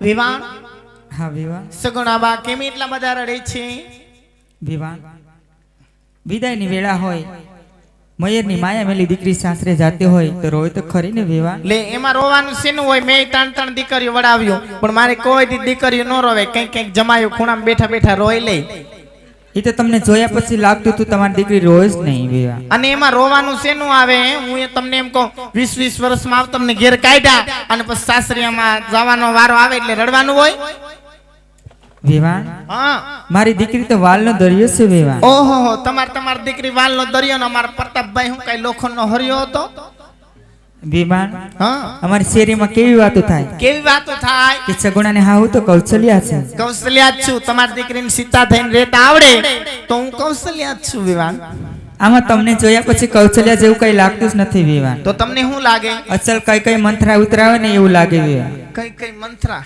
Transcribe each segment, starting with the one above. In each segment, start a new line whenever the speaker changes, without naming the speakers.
વિવાન
હા વિવાહ
સગુણાબા કેમ એટલા બધા રડે છે?
વિવાહ વિદાયની વેળા હોય મયરની માયા મેલી દીકરી સાસરે જાતે હોય તો રોય તો ખરી ને વિવાહ
લે એમાં રોવાનું શેનું હોય? મેં ત્રણ ત્રણ દીકરીઓ વડાવ્યું પણ મારે કોઈ દી દીકરીઓ ન રોવે. કંઈક કંઈક જમાયું ખૂણામાં બેઠા બેઠા રોઈ લે.
એ તો તમને જોયા પછી લાગતું હતું તમારી દીકરી રોજ નહીં વિવાહ.
અને એમાં રોવાનું શેનું આવે? હું એ તમને એમ કહું વીસ વીસ વર્ષમાં આવ તમને ઘેર કાઢ્યા અને પછી સાસરીયામાં જવાનો વારો આવે એટલે રડવાનું હોય?
વિવાહ?
હા.
મારી દીકરી તો વાલનો દરિયો છે વિવાહ.
ઓહો તમાર તમાર દીકરી વાલનો દરિયો ને અમારા પ્રતાપભાઈ હું કઈ લોખંડનો હર્યો હતો?
વિવાહ
હા.
અમારી શેરીમાં કેવી વાતો થાય?
કેવી વાતો થાય?
કે સગુણાને હા હું તો કૌશલ્યા છે.
કૌશલ્યા જ છું. તમારી દીકરીને સીતા થઈને રહેતા આવડે તો હું કૌશલ્યા જ છું વિમાન
આમાં તમને જોયા પછી કૌશલ્યા જેવું કઈ લાગતું જ નથી વિવાહ
તો તમને શું લાગે?
અસલ કઈ કઈ મંથરા ઉતરાવે ને એવું લાગે વિવાન.
કઈ કઈ મંત્રા?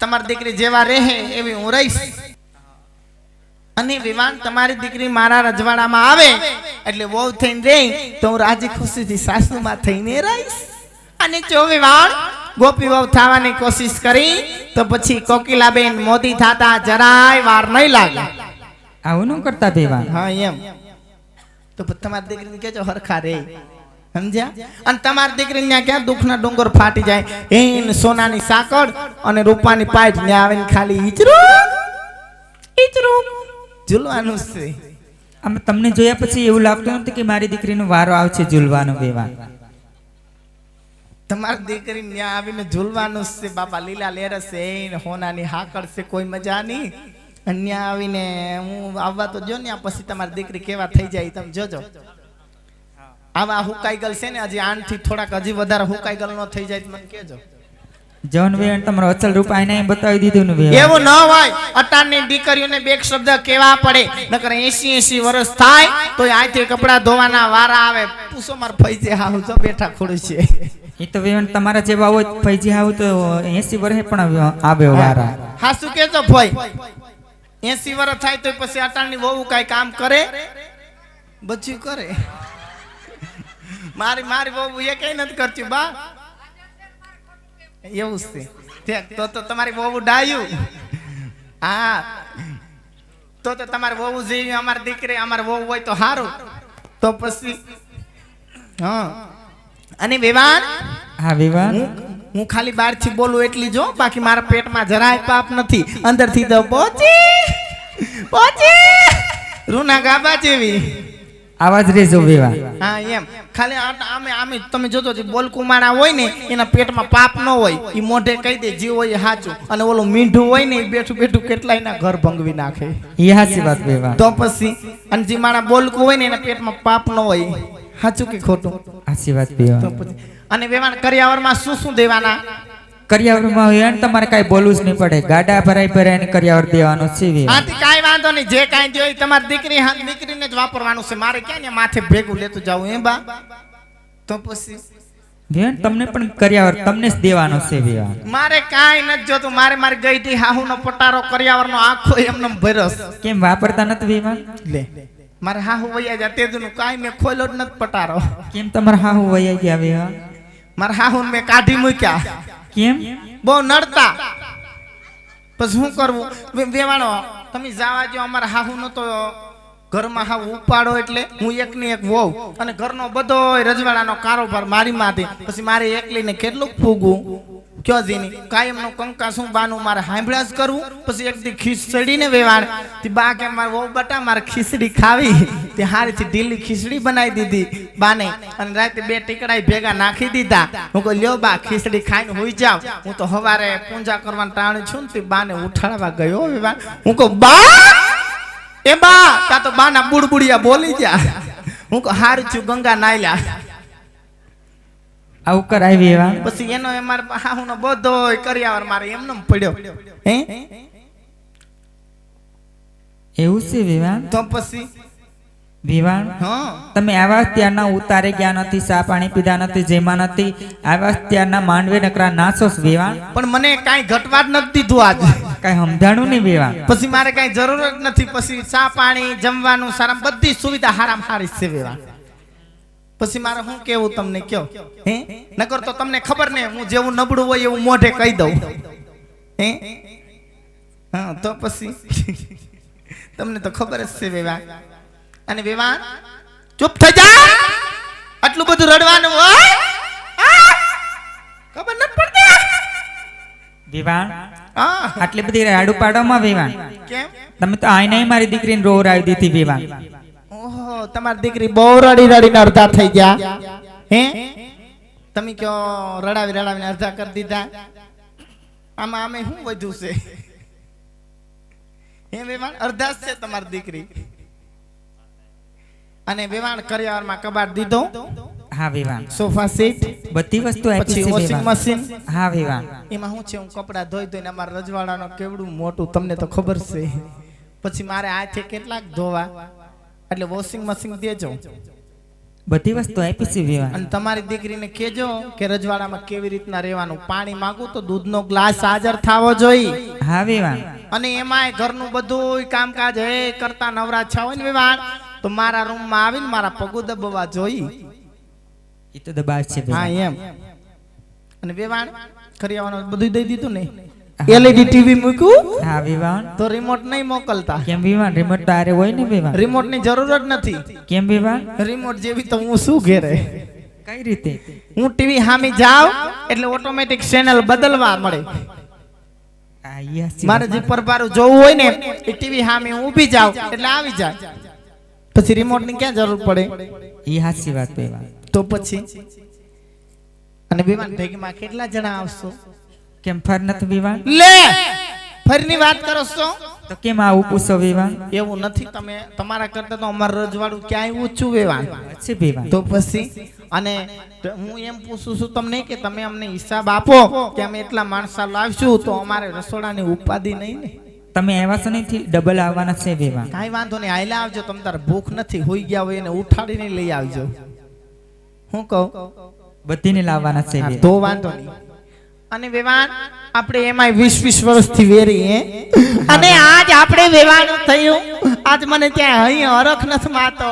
તમારી દીકરી જેવા રહે એવી હું રહીશ. અને વિવાન તમારી દીકરી મારા રજવાડામાં આવે એટલે વહુ થઈને રહી તો હું રાજી ખુશીથી સાસુમાં થઈને રહીશ. અને જો વિવાન ગોપી વહુ થવાની કોશિશ કરી તો પછી કોકિલાબેન મોદી થાતા જરાય વાર નહીં લાગે.
આવું ન કરતા વિવાન.
હા એમ. તો તમારી દીકરીને કેજો હરખા રે. સમજ્યા? અને તમારી દીકરીને ત્યાં ક્યાં દુઃખના ડુંગર ફાટી જાય? એન સોનાની સાકળ અને રૂપાની પાઇપ ને આવીને ખાલી ઈચરું ઈચરું. ઝૂલવાનું છે.
આમ તમને જોયા પછી એવું લાગતું નથી કે મારી દીકરીનો વારો આવશે ઝૂલવાનો વેવા.
તમારી દીકરી ત્યાં આવીને ઝૂલવાનું છે બાપા લીલા લેરસ છે હોનાની હાકળ છે કોઈ મજા નહીં અને આવીને હું આવવા તો જો ને પછી તમારી દીકરી કેવા થઈ જાય તમે જોજો. આવા હુકાઈ ગલ છે ને હજી આનથી થોડાક હજી વધારે હુકાઈ ગલ નો થઈ જાય મને કહેજો.
જવન તમારો અચલ રૂપ આઈને બતાવી દીધું ને
એવું ન હોય અટાણની દીકરીઓને બે શબ્દ કેવા પડે. નકર 80 80 વર્ષ થાય તો આથી કપડા ધોવાના વારા આવે. પૂછો માર ફઈજે હા જો બેઠા ખોડું છે.
એ તો વેણ તમારા જેવા હોય ફૈજી તો એસી વર્ષે પણ આવે વારા.
હા શું કેતો ભોય 80 વર્ષ થાય તો પછી અટાણની વહુ કાઈ કામ કરે? બચ્યું કરે. મારી મારી વહુ એ કઈ નથી કરતી બા. એવું છે. તો તો તમારી વહુ ડાયું. હા. તો તો તમારી વહુ જેવી અમારી દીકરી અમારી વહુ હોય તો સારું તો પછી હા. અને વિવાન?
હા વિવાન.
હું ખાલી ખાલી બહારથી બોલું એટલી જો બાકી મારા પેટમાં જરાય પાપ નથી. અંદરથી તો પહોંચી પહોંચી રૂના ગાબા જેવી.
આવાજ રેજો વેવા
હા એમ. ખાલી આમે આમે તમે જોજો જે બોલકુમારા હોય ને એના પેટમાં પાપ ન હોય એ મોઢે કહી દે જે હોય સાચું. અને ઓલું મીંઢું હોય ને એ બેઠું બેઠું કેટલાય ના ઘર ભંગવી નાખે.
એ હાચી વાત વેવા
તો પછી અને જે મારા બોલકું હોય ને એના પેટમાં પાપ ન હોય સાચું કે ખોટું?
હાચી વાત
વેવા અને વેવાણ કર્યાવરમાં શું શું દેવાના?
કરિયાવરમાં વેણ તમારે કાંઈ બોલવું જ નહીં પડે. ગાડા ભરાઈ ભરાઈને કરિયાવર દેવાનો છે
આથી કાંઈ વાંધો નહીં. જે કાંઈ દે તમારી દીકરી દીકરીને જ વાપરવાનું છે. મારે ક્યાં ને માથે ભેગું લેતું જાવું એમ બા? તો પછી?
બેન તમને પણ કરિયાવર તમને જ દેવાનો છે વિવાહ
મારે કાઈ નથી જોતું. મારે મારી ગઈઢી હાહુનો પટારો કર્યાવરનો આખો એમનો ભરસ.
કેમ વાપરતા નથી વિવાહ
લે. મારે હાહુ વૈયા જા તેજનું કાંઈ મેં ખોલ્યો જ નથી પટારો.
કેમ તમારા હાહુ વૈયા ગયા વિવાહ
મારા હાહુને મેં કાઢી મૂક્યા.
કેમ?
બહુ નડતા. પછી શું કરવું? વેવાણો, તમે જાવા જો અમારા હાહુ તો ઘરમાં હાવ ઉપાડો એટલે હું એકની એક વહુ. અને ઘરનો બધો રજવાડાનો કારોબાર મારી માથે. પછી મારે એકલીને કેટલું ફૂગવું? કયો જીની કાયમનો કંકા શું બાનું મારે હાંભળ્યા જ કરવું પછી એક ખીચડીને વેવાણ. તે બા કે મારે વહુ બટા મારે ખીચડી ખાવી. તે હારીથી ઢીલી ખીચડી બનાવી દીધી બાને. અને રાતે બે ટીકડા ભેગા નાખી દીધા. હું કહું, લ્યો બા, ખીચડી ખાઈને હોઈ જાવ. હું તો સવારે પૂજા કરવાનું ટાણું છું ને તે બાને ઉઠાડવા ગયો હું કહું, બા! એ બા! તા તો બાના બુડબુડિયા બોલી જા હું કહું છું, ગંગા નાયલા.
આવું કરાવી એવા?
પછી એનો એ માર હાહુનો બધો આવર મારે એમનો એમ પડ્યો. હે?
એવું છે વિવાન?
તો પછી?
વિવાન?
હ.
તમે આવા ત્યારના ઉતારે ગયા નથી સા પાણી પીધા નથી જેમાં નથી આવા ત્યારના માંડવે નકરા નાસો વિવાન?
પણ મને કાંઈ ઘટવા જ નથી દીધું આજ.
કાઈ સમજાણું નહીં વિવાન?
પછી મારે કાંઈ જરૂર જ નથી. પછી સા પાણી જમવાનું સારા બધી સુવિધા હારામ હારી છે વેવા પછી મારે શું કેવું તમને કયો? હે? નકર તો તમને ખબર ને હું જેવું નબળું હોય એવું મોઢે કહી દઉં. હે? હા તો પછી? તમને તો ખબર જ છે વેવા અને વેવા ચૂપ થઈ જા! આટલું બધું રડવાનું હોય? ખબર નથી પડતી?
વિવાન
હા.
આટલી બધી રાડુ પાડવામાં વિવાન
કેમ?
તમે તો આઈને મારી દીકરીને રોર આવી દીધી વિવાન
તમારી દીકરી બહુ રડી રડીને અડધા થઈ ગયા. હે? તમે કયો રડાવી રડાવીને અડધા કરી દીધા? આમાં અમે શું વધ્યું છે? હે વેવાણ અડધા છે તમારી દીકરી. અને વેવાણ કરિયાવરમાં કબાટ દીધો.
હા વિવાન
સોફા સીટ.
બધી વસ્તુ આપી છે
વોશિંગ મશીન
હા વિવાન
એમાં શું છે? હું કપડા ધોઈ ધોઈને અમારા રજવાડાનો કેવડું મોટું તમને તો ખબર છે. પછી મારે હાથે કેટલાક ધોવા. એટલે વોશિંગ મશીન દેજો.
બધી વસ્તુ આપી છે વિવાહ.
અને તમારી દીકરીને કેજો કે રજવાડામાં કેવી રીતના રહેવાનું. પાણી માંગુ તો દૂધનો ગ્લાસ હાજર થાવો જોઈએ
હા વિવાહ.
અને એમાંય ઘરનું બધું કામકાજ હે કરતા નવરા છા હોય ને વિવાહ તો મારા રૂમમાં આવીને મારા પગો દબવા જોઈએ
એ તો દબાવ છે
હા એમ. અને વેવાણ આવવાનું બધું દઈ દીધું ને? એલઈડી ટીવી મૂક્યું?
હા વિવાન
તો રિમોટ નહીં મોકલતા.
કેમ વિવાન રિમોટ તારે હોય ને વિવાન
રિમોટની જરૂર જ નથી.
કેમ વિવાન
રિમોટ જેવી તો હું શું ઘેરે?
કઈ રીતે?
હું ટીવી હામી જાવ એટલે ઓટોમેટિક ચેનલ બદલવા મળે. મારે. જે પરબારું જોવું હોય ને એ ટીવી હામી હું ઊભી જાવ એટલે આવી જાય પછી રિમોટની ક્યાં જરૂર પડે?
એ હાચી વાત
તો પછી? અને વિમાન ભેગમાં કેટલા જણા આવશો?
કેમ ફર નથી વિવાહ?
લે! ફરીની વાત કરો છો?
તો કેમ આવું પૂછો વિવાહ?
એવું નથી તમે તમારા કરતા તો અમારું રજવાડું ક્યાંય ઊંચું વિવાહ.
છે વિવાહ.
તો પછી? અને હું એમ પૂછું છું તમને કે તમે અમને હિસાબ આપો કે અમે એટલા માણસા લાવશું તો અમારે રસોડાની ઉપાધિ નહીં ને?
તમે આવ્યા છો નહીં ડબલ આવવાના છે વિવાન
કાંઈ વાંધો નહીં આયલા આવજો તમે તાર ભૂખ નથી હોઈ ગયા હોય એને ઉઠાડીને લઈ આવજો. હું કહું?
બધીને લાવવાના છે
તો વાંધો નહીં. અને વેવાણ આપણે એમાંય વીસ વીસ વર્ષથી વેરીએ. અને આજ આપણે વેવાનું થયું. આજ મને ત્યાં અહીં હરખ નથી માતો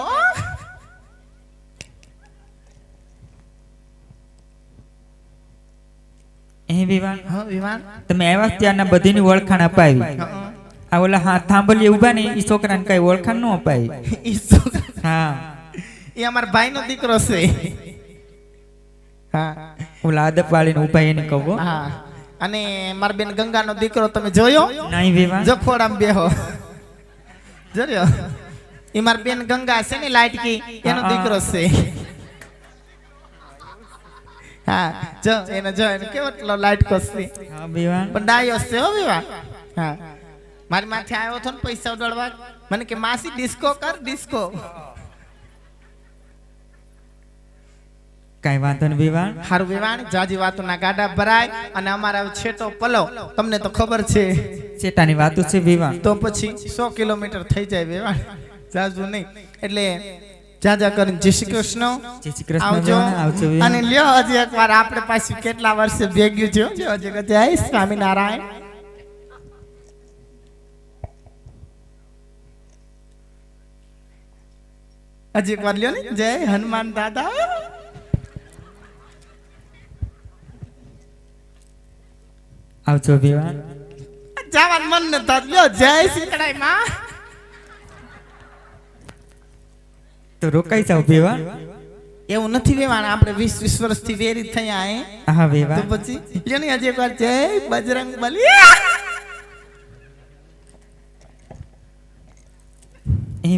એ વિવાન
હા વેવાણ.
તમે આવ્યા ત્યારના બધીની ઓળખાણ અપાવી આ ઓલા હા થાંભલી ઊભા ને ઈ છોકરાને કઈ ઓળખાણ ન અપાવી
ઈ છોકરા-
હા.
એ અમારા ભાઈનો દીકરો છે. હા.
ઓલા આદપ વાળીને ઊભા એને કહો
હા. અને મારા બેન ગંગાનો દીકરો તમે જોયો?
નહીં વિવાન
જો બેહો. જોયો? એ મારી બેન ગંગા છે ને લાટકી એનો. દીકરો છે. હા જો એને જો એને કેવો એટલો લાટકો છે.
હા વિવાન
પણ ડાયો છે હો વિવાહ હા. મારી માથે આવ્યો હતો ને પૈસા ઉડાડવા. મને કે માસી ડિસ્કો કર ડિસ્કો
કઈ વાંધો નહીં વિવાણ?
હારું વિવાણ જાજી વાતોના ગાડા ભરાય અને અમારા છેટો પલો. તમને તો ખબર છે.
ચેટાની વાતો છે વિવાણ.
તો પછી સો કિલોમીટર થઈ જાય વિવાણ. જાજુ નહીં. એટલે જાજા કરીને જય શ્રી કૃષ્ણ.
જય શ્રી કૃષ્ણ
આવજો.
આવજો
અને લ્યો હજી એકવાર આપણે પાછી કેટલા વર્ષે ભેગ્યું છે. જો હજી જય સ્વામિનારાયણ. હજી એકવાર લ્યો ને. જય હનુમાન દાદા.
આવજો વિવાન
જવાન મન ન થતું લ્યો જય સીતળાઈ માં.
તો રોકાઈ જાવ વિવાન
એવું નથી વેવાણ આપણે વીસ વીસ વર્ષથી વેરી થયા હે.
હા
તો પછી લ્યો ને હજી એકવાર જય બજરંગ બલી.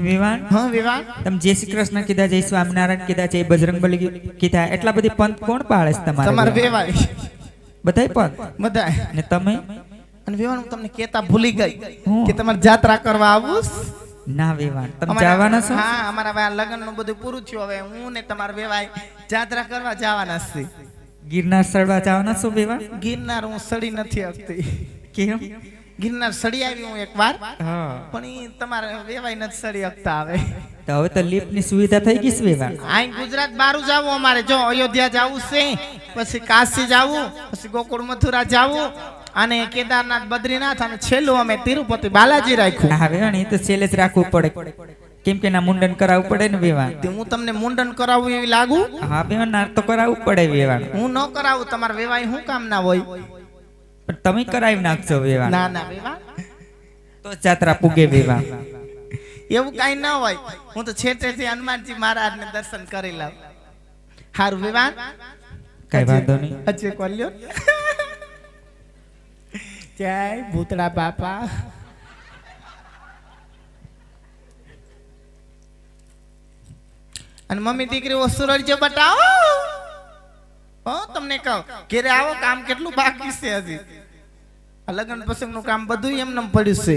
વિવાન
હા વેવાણ.
તમે જય શ્રી કૃષ્ણ કીધા જય સ્વામિનારાયણ કીધા જય બજરંગ બલી કીધા એટલા બધી પંથ કોણ પાળે છે
તમારે
તમારે
વેવાય.
બધાય પણ?
બધા
ને તમે?
અને વિવાન હું તમને કેતા ભૂલી ગઈ કે તમારે જાત્રા કરવા આવું
ના વિવાન તમે જવાના છો?
હા અમારા ભાઈ લગ્નનું બધું પૂરું થયું. હવે હું ને તમારા વેવાય જાત્રા કરવા જવાના છે.
ગિરનાર સડવા જવાના છો વિવાન
ગિરનાર હું સડી નથી આવતી
કેમ?
ગિરનાર સડી આવી હું એકવાર.
હા.
પણ ઈ તમારે વેવાય નથી સડી શકતા આવે
તો હવે તો લિફ્ટની સુવિધા થઈ ગઈ છે વિવાન
આ ગુજરાત બારું જાવું અમારે. જો અયોધ્યા જાવું છે. પછી કાશી જાવું પછી ગોકુળ મથુરા જાવું અને કેદારનાથ બદ્રીનાથ અને છેલ્લું અમે તિરુપતિ બાલાજી રાખ્યું.
હા વિવાન એ તો છેલ્લે જ રાખવું પડે. કેમ કે ના મુંડન કરાવવું પડે ને વિવાહ
તે હું તમને મુંડન કરાવું એવી લાગુ?
હા વિવાન ના તો કરાવવું પડે વિવાહ
હું ન કરાવું તમારા વિવાહ શું કામ ના હોય?
પણ તમે કરાવી નાખજો વિવાહ
ના ના વિવાહ
તો જાત્રા પૂગે વિવાહ
એવું કાંઈ ના હોય. હું તો છેટેથી હનુમાનજી મહારાજને દર્શન કરી લઉં. હારું વેવાણ.
કઈ વાંધો નહીં.
અચ્છે કોલ્યો. જય ભૂતળા બાપા. અને મમ્મી દીકરી ઓ સુરજ બતાવો. હો તમને કહો ઘેરે આવો કામ કેટલું બાકી છે હજી. લગ્ન લગ્ન પ્રસંગનું કામ બધું એમને પડ્યું છે.